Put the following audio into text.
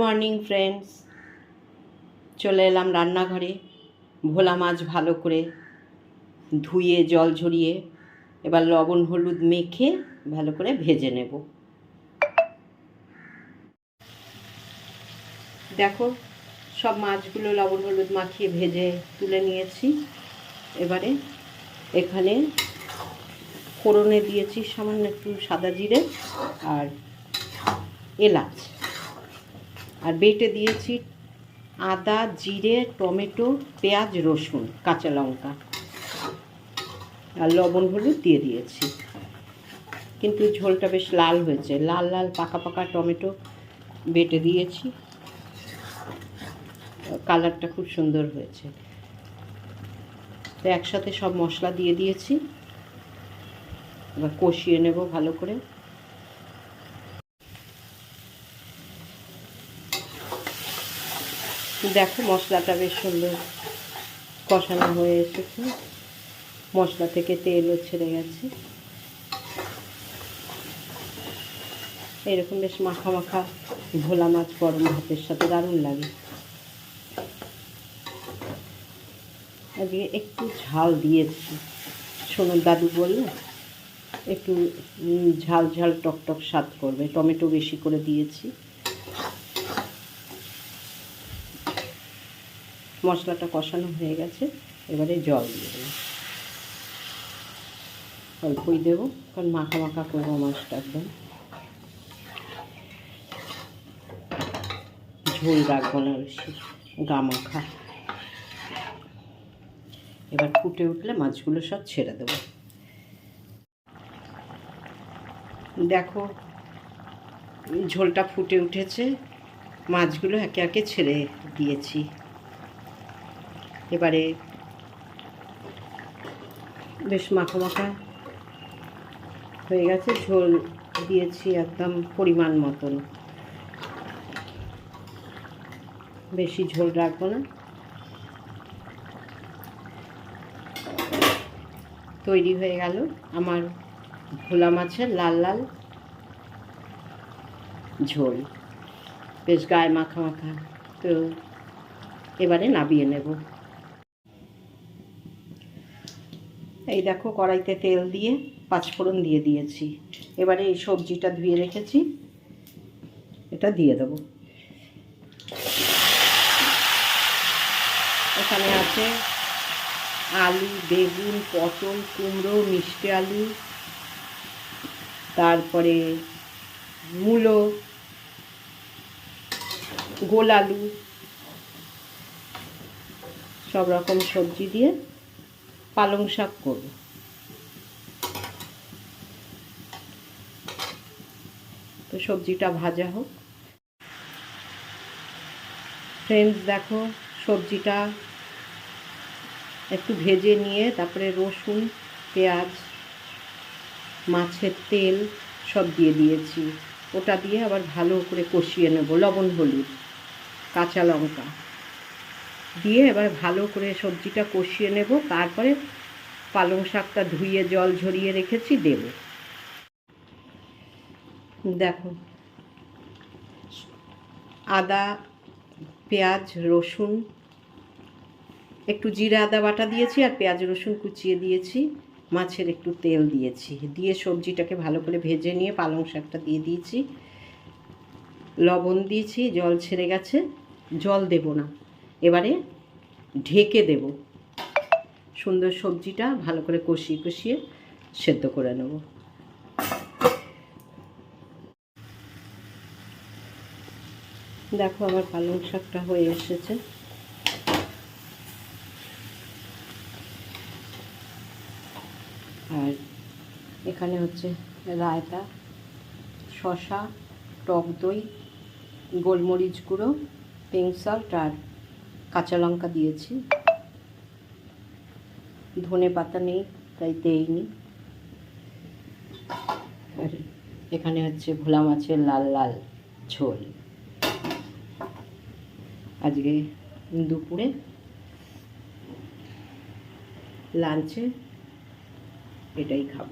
Morning friends চলে এলাম রান্নাঘরে। ভোলা মাছ ভালো করে ধুয়ে, জল ঝরিয়ে, এবার লবণ, হলুদ মেখে ভালো করে ভেজে নেব। দেখো, সব মাছগুলো লবণ, হলুদ মাখিয়ে ভেজে তুলে নিয়েছি। এবারে এখানে ফোড়নে দিয়েছি সামান্য একটু সাদা জিরে আর এলাচ। আর বেটে দিয়েছি আদা, জিরে, টমেটো, পেঁয়াজ, রসুন, কাঁচা লঙ্কা। আর লবণ হলুদ দিয়ে দিয়েছি। কিন্তু ঝোলটা বেশ লাল হয়েছে। লাল লাল, পাকা পাকা টমেটো বেটে দিয়েছি। কালারটা খুব সুন্দর হয়েছে। তো একসাথে সব মশলা দিয়ে দিয়েছি। এবার কষিয়ে নেব ভালো করে। দেখো মশলাটা বেশ সুন্দর কষানো হয়ে এসেছে। মশলা থেকে তেলও ছেড়ে গেছে। এরকম বেশ মাখা মাখা ভোলা মাছ গরম ভাতের সাথে দারুণ লাগে। আজকে একটু ঝাল দিয়েছি। সোনার দাদু বলল, একটু ঝাল ঝাল টক টক স্বাদ করবে। টমেটো বেশি করে দিয়েছি। মশলাটা কষানো হয়ে গেছে। এবারে জল দিয়ে দেবো। অল্পই দেবো, কারণ মাখা মাখা করব মাছটা একদম। ঝোল রাখব না বেশি, গা মাখা। এবার ফুটে উঠলে মাছগুলো সব ছেড়ে দেবো। দেখো ঝোলটা ফুটে উঠেছে, মাছগুলো একে একে ছেড়ে দিয়েছি। এবারে বেশ মাখা মাখা হয়ে গেছে, ঝোল দিয়েছি একদম পরিমাণ মতন। বেশি ঝোল রাখব না। তৈরি হয়ে গেল আমার ভোলা মাছের লাল লাল ঝোল। বেশ গায়ে মাখা মাখা। তো এবারে নাবিয়ে নেব। এই দেখো কড়াইতে তেল দিয়ে পাঁচফোড়ন দিয়ে দিয়েছি। এবারে এই সবজিটা ধুয়ে রেখেছি। এটা দিয়ে দেবো। এখানে আছে আলু, বেগুন, পটল, কুমড়ো, মিষ্টি আলু, তারপরে মূলো, গোল আলু, সব রকম সবজি দিয়ে পালং শাক করব। তো সবজিটা ভাজা হোক। ফ্রেন্ডস দেখো, সবজিটা একটু ভেজে নিয়ে তারপরে রসুন, পেঁয়াজ, মাছের তেল সব দিয়ে দিয়েছি। ওটা দিয়ে আবার ভালো করে কষিয়ে নেব। লবণ, হলুদ, কাঁচা লঙ্কা। দিয়ে এবার ভালো করে সবজিটা কষিয়ে নেব। তারপরে পালং শাকটা ধুয়ে জল ঝরিয়ে রেখেছি, দেব। দেখো, আদা, পেঁয়াজ, রসুন, একটু জিরা, আদা বাটা দিয়েছি আর পেঁয়াজ, রসুন কুচিয়ে দিয়েছি। মাছের একটু তেল দিয়েছি। দিয়ে সবজিটাকে ভালো করে ভেজে নিয়ে পালং শাকটা দিয়ে দিয়েছি। লবণ দিয়েছি, জল ছেড়ে গেছে। জল দেব না। এবারে ঢেকে দেব। সুন্দর সবজিটা ভালো করে কষিয়ে কষিয়ে সেদ্ধ করে নেব। দেখো আমার পালং শাকটা হয়ে এসেছে। আর এখানে হচ্ছে রায়তা শশা টক দই, গোলমরিচ গুঁড়ো পিঙ্ক সল্ট আর কাঁচা লঙ্কা দিয়েছি। ধনে পাতা নেই, তাই দেইনি। আর এখানে হচ্ছে ভোলা মাছের লাল লাল ঝোল। আজকে দুপুরে লাঞ্চে এটাই খাব।